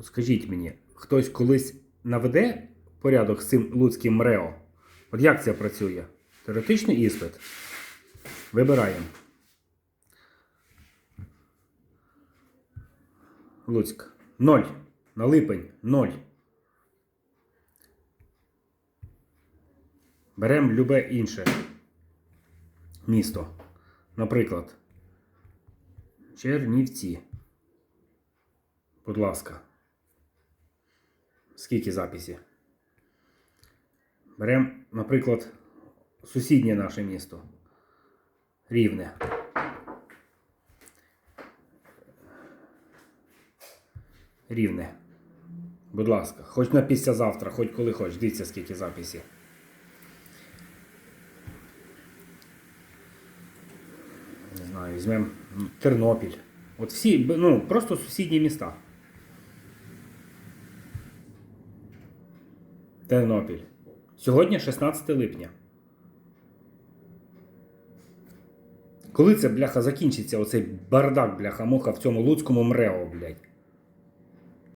От скажіть мені, хтось колись наведе порядок з цим луцьким МРЕО? От як це працює? Теоретичний іспит. Вибираємо. Луцьк. Ноль. На липень. Ноль. Беремо любе інше місто. Наприклад, Чернівці. Будь ласка. Скільки записів? Беремо, наприклад, сусіднє наше місто. Рівне. Рівне. Будь ласка, хоч на післязавтра, хоч коли хоч. Дивіться, скільки записів. Не знаю, візьмемо Тернопіль. От всі, ну, просто сусідні міста. Тернопіль. Сьогодні 16 липня. Коли це, бляха, закінчиться оцей бардак, бляха, муха в цьому луцькому мрео, блядь?